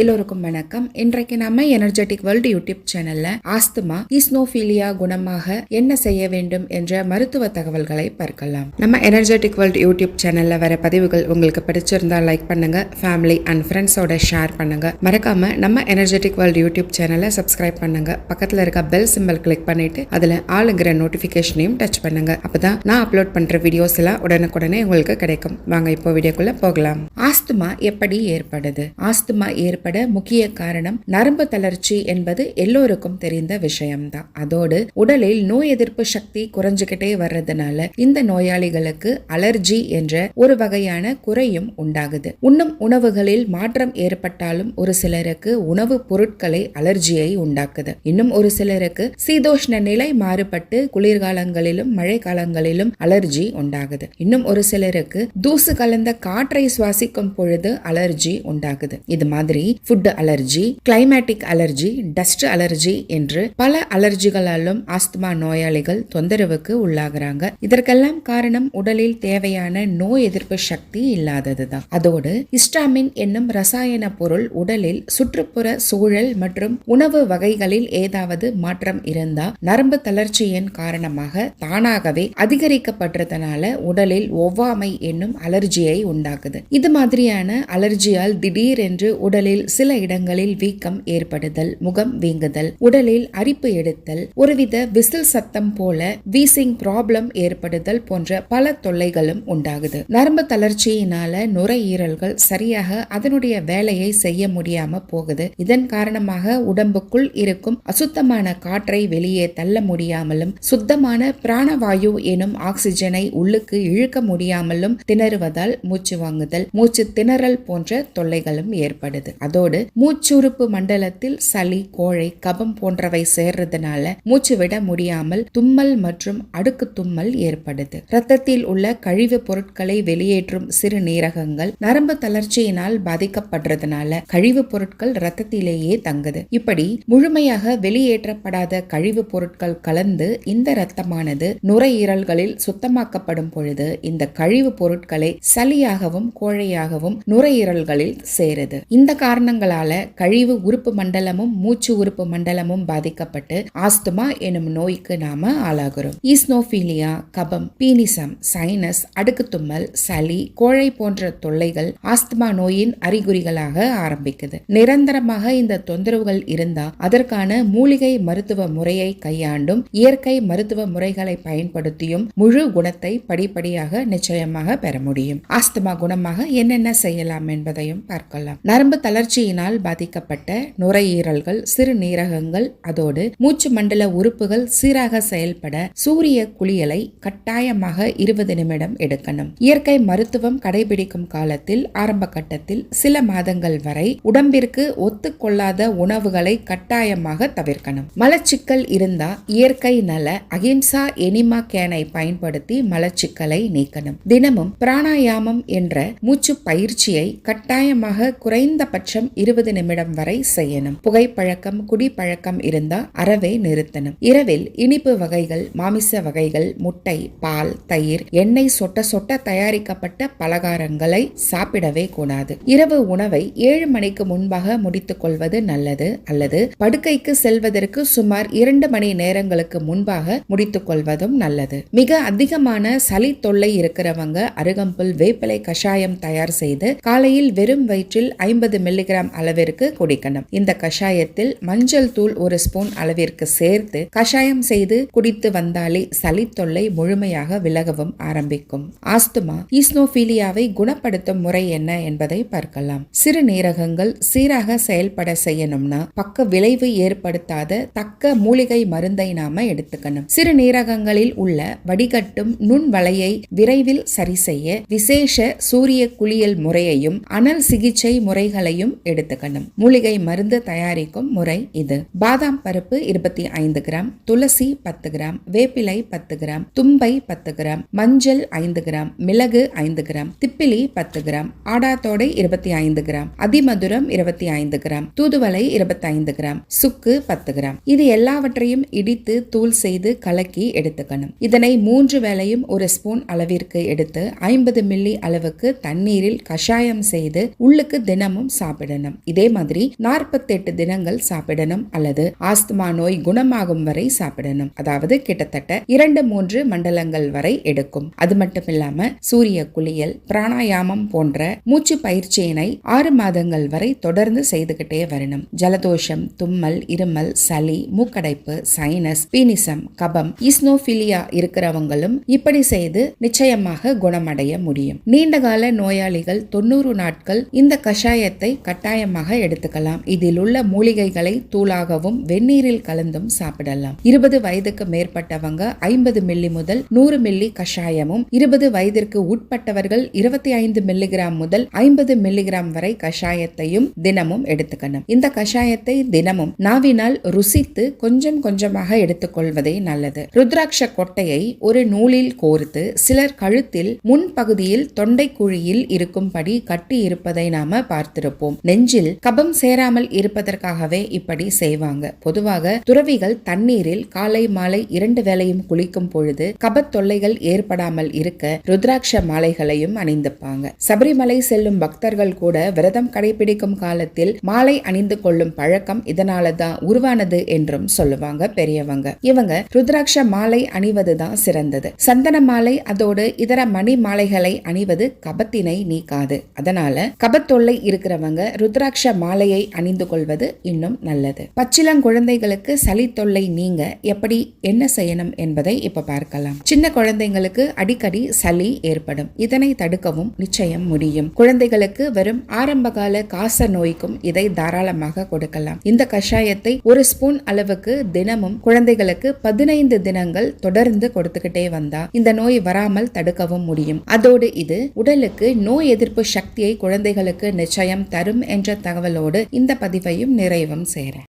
எல்லோருக்கும் வணக்கம். இன்றைக்கு நம்ம எனர்ஜெட்டிக் வேர்ல்டு யூடியூப் சேனல்ல ஆஸ்துமா ஈஸ்னோஃபீலியா குணமாக என்ன செய்ய வேண்டும் என்ற மருத்துவ தகவல்களை பார்க்கலாம். நம்ம எனர்ஜெட்டிக் வேர்ல்டு யூடியூப் சேனல்ல வர பதிவுகள் உங்களுக்கு பிடிச்சிருந்தா லைக் பண்ணுங்க ஃபேமிலி அண்ட் ஃப்ரெண்ட்ஸோட ஷேர் பண்ணுங்க. மறக்காம நம்ம எனர்ஜெட்டிக் வேர்ல்டு யூடியூப் சேனலை சப்ஸ்கிரைப் பண்ணுங்க. பக்கத்துல இருக்க பெல் சிம்பல் கிளிக் பண்ணிட்டு அதுல ஆளுங்கிற நோட்டிபிகேஷனையும் டச் பண்ணுங்க. அப்பதான் நான் அப்லோட் பண்ற வீடியோஸ் எல்லாம் உடனுக்குடனே உங்களுக்கு கிடைக்கும். வாங்க இப்போ வீடியோக்குள்ள போகலாம். ஆஸ்துமா எப்படி ஏற்படுது? ஆஸ்துமா ஏற்பட முக்கிய காரணம் நரம்பு தளர்ச்சி என்பது எல்லோருக்கும் தெரிந்த விஷயம்தான். அதோடு உடலில் நோய் எதிர்ப்பு சக்தி குறைஞ்சுகிட்டே வர்றதுனால இந்த நோயாளிகளுக்கு அலர்ஜி என்ற ஒரு வகையான குறையும் உண்டாகுது. உண்ணும் உணவுகளில் மாற்றம் ஏற்பட்டாலும் ஒரு சிலருக்கு உணவு பொருட்களை அலர்ஜியை உண்டாக்குது. இன்னும் ஒரு சிலருக்கு சீதோஷ்ண நிலை மாறுபட்டு குளிர்காலங்களிலும் மழை காலங்களிலும் அலர்ஜி உண்டாகுது. இன்னும் ஒரு சிலருக்கு தூசு கலந்த காற்றை சுவாசிக்கும் பொழுது அலர்ஜி உண்டாகுது. இது மாதிரி food allergy climatic allergy dust allergy என்று பல அலர்ஜிகளாலும் ஆஸ்துமா நோயாளிகள் தொந்தரவுக்கு உள்ளாகுறாங்க. இதற்கெல்லாம் காரணம் உடலில் தேவையான நோய் எதிர்ப்பு சக்தி இல்லாததுதான். அதோடு ஹிஸ்டாமின் என்னும் ரசாயன பொருள் உடலில் சுற்றுப்புற சூழல் மற்றும் உணவு வகைகளில் ஏதாவது மாற்றம் இருந்தால் நரம்பு தளர்ச்சியின் காரணமாக தானாகவே அதிகரிக்கப்படுறதுனால உடலில் ஒவ்வாமை என்னும் அலர்ஜியை உண்டாக்குது. இது மாதிரியான அலர்ஜியால் திடீரென்று உடலில் சில இடங்களில் வீக்கம் ஏற்படுதல் முகம் வீங்குதல் உடலில் அரிப்பு எடுத்தல் ஒருவித விசில் சத்தம் போல வீசிங் ப்ராப்ளம் ஏற்படுதல் போன்ற பல தொல்லைகளும் உண்டாகுது. நரம்பு தளர்ச்சியினால நுரையீரல்கள் சரியாக அதனுடைய வேலையை செய்ய முடியாம போகுது. இதன் காரணமாக உடம்புக்குள் இருக்கும் அசுத்தமான காற்றை வெளியே தள்ள முடியாமலும் சுத்தமான பிராணவாயு எனும் ஆக்சிஜனை உள்ளுக்கு இழுக்க முடியாமலும் திணறுவதால் மூச்சு வாங்குதல் மூச்சு திணறல் போன்ற தொல்லைகளும் ஏற்படுது. அதோடு மூச்சுறுப்பு மண்டலத்தில் சளி கோழை கபம் போன்றவை சேர்றதுனால மூச்சு விட முடியாமல் தும்மல் மற்றும் அடுக்கு தும்மல் ஏற்படுது. ரத்தத்தில் உள்ள கழிவு பொருட்களை வெளியேற்றும் சிறுநீரகங்கள் நரம்பு தளர்ச்சியினால் பாதிக்கப்படுறதுனால கழிவு பொருட்கள் ரத்தத்திலேயே தங்குது. இப்படி முழுமையாக வெளியேற்றப்படாத கழிவு பொருட்கள் கலந்து இந்த ரத்தமானது நுரையீரல்களில் சுத்தமாக்கப்படும் பொழுது இந்த கழிவு பொருட்களை சளியாகவும் கோழையாகவும் நுரையீரல்களில் சேருது. இந்த காரணங்களால கழிவு உறுப்பு மண்டலமும் மூச்சு உறுப்பு மண்டலமும் பாதிக்கப்பட்டு ஆஸ்துமா எனும் நோய்க்கு நாம ஆளாகிறோம். ஈஸ்னோபீலியா கபம் பீனிசம் சைனஸ் அடுக்கு தும்மல் சளி கோழை போன்ற தொல்லைகள் ஆஸ்துமா நோயின் அறிகுறிகளாக ஆரம்பிக்குது. நிரந்தரமாக இந்த தொந்தரவுகள் இருந்தா அதற்கான மூலிகை மருத்துவ முறையை கையாண்டும் இயற்கை மருத்துவ முறைகளை பயன்படுத்தியும் முழு குணத்தை படிப்படியாக நிச்சயமாக பெற முடியும். ஆஸ்துமா குணமாக என்னென்ன செய்யலாம் என்பதையும் பார்க்கலாம். நரம்பு தளர்ச்சியினால் பாதிக்கப்பட்ட நுரையீரல்கள் சிறுநீரகங்கள் அதோடு மூச்சு மண்டல உறுப்புகள் சீராக செயல்பட சூரிய குளியலை கட்டாயமாக இருபது நிமிடம் எடுக்கணும். இயற்கை மருத்துவம் கடைபிடிக்கும் காலத்தில் ஆரம்ப கட்டத்தில் சில மாதங்கள் வரை உடம்பிற்கு ஒத்துக்கொள்ளாத உணவுகளை கட்டாயமாக தவிர்க்கணும். மலச்சிக்கல் இருந்தா இயற்கை நல அகிம்சா எனிமா கேனை பயன்படுத்தி மலச்சிக்கலை நீக்கணும். தினமும் பிராணாயாமம் என்ற மூச்சு பயிற்சியை கட்டாயமாக குறைந்தபட்ச குறைந்தபட்சம் இருபது நிமிடம் வரை செய்யணும். புகைப்பழக்கம் குடிப்பழக்கம் இருந்தா அறவே நிறுத்தணும். இரவில் இனிப்பு வகைகள் மாமிச வகைகள் முட்டை பால் தயிர் எண்ணெய் சொட்ட சொட்ட தயாரிக்கப்பட்ட பலகாரங்களை சாப்பிடவே கூடாது. இரவு உணவை ஏழு மணிக்கு முன்பாக முடித்துக் கொள்வது நல்லது அல்லது படுக்கைக்கு செல்வதற்கு சுமார் இரண்டு மணி நேரங்களுக்கு முன்பாக முடித்துக் கொள்வதும் நல்லது. மிக அதிகமான சளி தொல்லை இருக்கிறவங்க அருகம்புல் வேப்பிலை கஷாயம் தயார் செய்து காலையில் வெறும் வயிற்றில் ஐம்பது மில்லி மில்லிகிராம் அளவிற்கு குடிக்கணும் இந்த கஷாயத்தில் மஞ்சள் தூள் ஒரு ஸ்பூன் அளவிற்கு சேர்த்து கஷாயம் செய்து குடித்து வந்தாலே சளி தொல்லை முழுமையாக விலகவும் ஆரம்பிக்கும். ஆஸ்துமா ஈஸ்னோபீலியாவை குணப்படுத்தும் முறை என்ன என்பதை பார்க்கலாம். சிறுநீரகங்கள் சீராக செயல்பட செய்யணும்னா பக்க விளைவு ஏற்படுத்தாத தக்க மூலிகை மருந்தை நாம எடுத்துக்கணும். சிறுநீரகங்களில் உள்ள வடிகட்டும் நுண் வலையை விரைவில் சரி செய்ய விசேஷ சூரிய குளியல் முறையையும் அனல் சிகிச்சை முறைகளையும் எடுத்துக்கணும் மூலிகை மருந்து தயாரிக்கும் முறை இது. பாதாம் பருப்பு இருபத்தி ஐந்து கிராம் துளசி பத்து கிராம் வேப்பிலை பத்து கிராம் தும்பை பத்து கிராம் மஞ்சள் ஐந்து கிராம் மிளகு ஐந்து கிராம் திப்பிலி பத்து கிராம் ஆடாத்தோடை இருபத்தி ஐந்து கிராம் அதிமதுரம் இருபத்தி ஐந்து கிராம் தூதுவளை இருபத்தி ஐந்து கிராம் சுக்கு பத்து கிராம். இது எல்லாவற்றையும் இடித்து தூள் செய்து கலக்கி எடுத்துக்கணும் இதனை மூன்று வேளையும் ஒரு ஸ்பூன் அளவிற்கு எடுத்து ஐம்பது மில்லி அளவுக்கு தண்ணீரில் கஷாயம் செய்து உள்ளுக்கு தினமும் சாப்பிடணும் சாப்பிடணும். இதே மாதிரி நாற்பத்தெட்டு தினங்கள் சாப்பிடணும் அல்லது ஆஸ்துமா நோய் குணமாகும் வரை சாப்பிடணும். அதாவது கிட்டத்தட்ட இரண்டு மூன்று மண்டலங்கள் வரை எடுக்கும். அது மட்டும் இல்லாம சூரிய குளியல் பிராணாயாமம் போன்ற மூச்சு பயிற்சியினை ஆறு மாதங்கள் வரை தொடர்ந்து செய்துகிட்டே வரணும். ஜலதோஷம் தும்மல் இருமல் சளி மூக்கடைப்பு சைனஸ் பீனிசம் கபம் இஸ்னோபிலியா இருக்கிறவங்களும் இப்படி செய்து நிச்சயமாக குணமடைய முடியும். நீண்டகால நோயாளிகள் தொண்ணூறு நாட்கள் இந்த கஷாயத்தை கட்டாயமாக எடுத்துக்கலாம். இதில் உள்ள மூலிகைகளை தூளாகவும் வெந்நீரில் கலந்தும் சாப்பிடலாம். இருபது வயதுக்கு மேற்பட்டவங்க ஐம்பது மில்லி முதல் நூறு மில்லி கஷாயமும் இருபது வயதிற்கு உட்பட்டவர்கள் இருபத்தி ஐந்து மில்லிகிராம் முதல் ஐம்பது மில்லிகிராம் வரை கஷாயத்தையும் தினமும் எடுத்துக்கணும். இந்த கஷாயத்தை தினமும் நாவினால் ருசித்து கொஞ்சம் கொஞ்சமாக எடுத்துக்கொள்வதே நல்லது. ருத்ராட்ச கொட்டையை ஒரு நூலில் கோர்த்து சிலர் கழுத்தில் முன்பகுதியில் தொண்டை குழியில் இருக்கும்படி கட்டி இருப்பதை நாம பார்த்திருப்போம். நெஞ்சில் கபம் சேராமல் இருப்பதற்காகவே இப்படி செய்வாங்க. பொதுவாக துறவிகள் தண்ணீரில் காலை மாலை இரண்டு வேளையும் குளிக்கும் பொழுது கபத் தொல்லைகள் ஏற்படாமல் இருக்க ருத்ராட்ச மாலைகளையும் அணிந்துப்பாங்க. சபரிமலை செல்லும் பக்தர்கள் கூட விரதம் கடைபிடிக்கும் காலத்தில் மாலை அணிந்து கொள்ளும் பழக்கம் இதனாலதான் உருவானது என்றும் சொல்லுவாங்க பெரியவங்க. இவங்க ருத்ராட்ச மாலை அணிவதுதான் சிறந்தது. சந்தன மாலை அதோடு இதர மணி மாலைகளை அணிவது கபத்தினை நீக்காது. அதனால கபத்தொல்லை இருக்கிறவங்க ருத்ராட்ச மாலையை அணிந்து கொள்வது இன்னும் நல்லது. பச்சிலங்குழந்தைகளுக்கு சளி தொல்லை நீங்க எப்படி என்ன செய்யணும் என்பதை இப்ப பார்க்கலாம். சின்ன குழந்தைங்களுக்கு அடிக்கடி சளி ஏற்படும். இதனை தடுக்கவும் நிச்சயம் முடியும். குழந்தைகளுக்கு வெறும் ஆரம்பகால காச நோய்க்கும் இதை தாராளமாக கொடுக்கலாம். இந்த கஷாயத்தை ஒரு ஸ்பூன் அளவுக்கு தினமும் குழந்தைகளுக்கு பதினைந்து தினங்கள் தொடர்ந்து கொடுத்துக்கிட்டே வந்தா இந்த நோய் வராமல் தடுக்கவும் முடியும். அதோடு இது உடலுக்கு நோய் எதிர்ப்பு சக்தியை குழந்தைகளுக்கு நிச்சயம் தரும் என்ற தகவலோடு இந்த பதிவையும் நிறைவும் சேர.